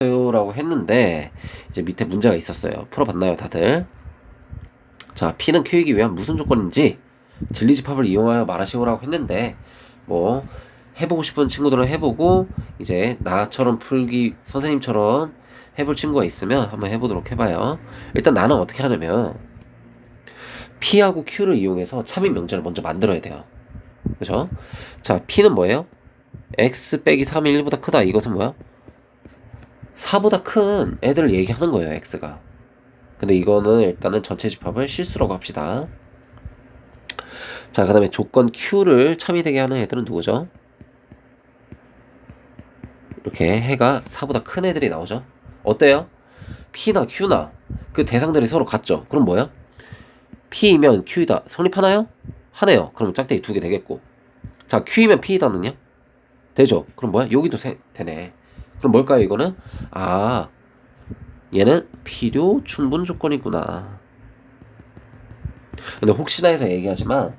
라고 했는데 이제 밑에 문제가 있었어요. 풀어봤나요, 다들? 자, P는 Q이기 위한 무슨 조건인지 진리집합을 이용하여 말하시오라고 했는데 뭐 해보고 싶은 친구들은 해보고 이제 나처럼 풀기 선생님처럼 해볼 친구가 있으면 한번 해보도록 해봐요. 일단 나는 어떻게 하냐면 P하고 Q를 이용해서 참인 명제를 먼저 만들어야 돼요. 그죠? 자, P는 뭐예요? X 빼기 3이 1보다 크다. 이것은 뭐야? 4보다 큰 애들을 얘기하는 거예요, X가. 근데 이거는 일단은 전체 집합을 실수라고 합시다. 자, 그 다음에 조건 Q를 참이 되게 하는 애들은 누구죠? 이렇게 해가 4보다 큰 애들이 나오죠? 어때요? P나 Q나 그 대상들이 서로 같죠? 그럼 뭐야? P이면 Q이다. 성립하나요? 하네요. 그럼 짝대기 두 개 되겠고. 자, Q이면 P이다는요? 되죠? 그럼 뭐야? 여기도 세, 되네. 그럼 뭘까요, 이거는? 아, 얘는 필요 충분 조건이구나. 근데 혹시나 해서 얘기하지만,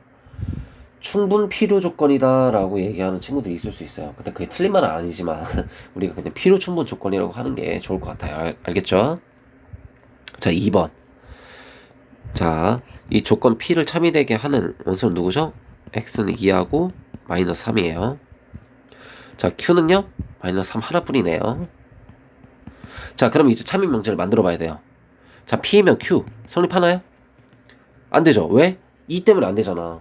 충분 필요 조건이다라고 얘기하는 친구들이 있을 수 있어요. 근데 그게 틀린 말은 아니지만, 우리가 그냥 필요 충분 조건이라고 하는 게 좋을 것 같아요. 알, 알겠죠? 자, 2번. 자, 이 조건 P를 참이되게 하는 원소는 누구죠? X는 2하고 마이너스 3이에요. 자, Q는요? 마이너스 3 하나뿐이네요. 자, 그럼 이제 참인 명제를 만들어 봐야 돼요. 자, P면 Q. 성립하나요? 안 되죠. 왜? 2 때문에 안 되잖아.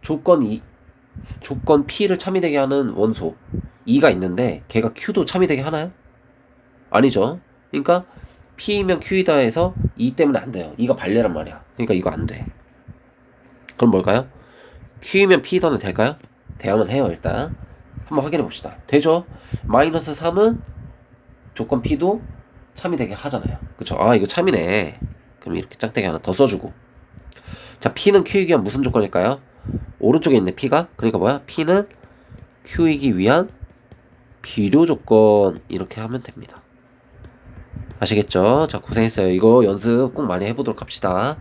조건 2, 조건 P를 참이 되게 하는 원소 2가 있는데 걔가 Q도 참이 되게 하나요? 아니죠. 그러니까 P면 Q이다 해서 2 때문에 안 돼요. 2가 발레란 말이야. 그러니까 이거 안 돼. 그럼 뭘까요? Q면 P더는 될까요? 돼야만 해요, 일단. 한번 확인해 봅시다. 되죠? 마이너스 3은 조건 P도 참이 되게 하잖아요. 그쵸? 아, 이거 참이네. 그럼 이렇게 짝대기 하나 더 써주고. 자, P는 Q이기 위한 무슨 조건일까요? 오른쪽에 있는 P가? 그러니까 뭐야? P는 Q이기 위한 비료 조건. 이렇게 하면 됩니다. 아시겠죠? 자, 고생했어요. 이거 연습 꼭 많이 해보도록 합시다.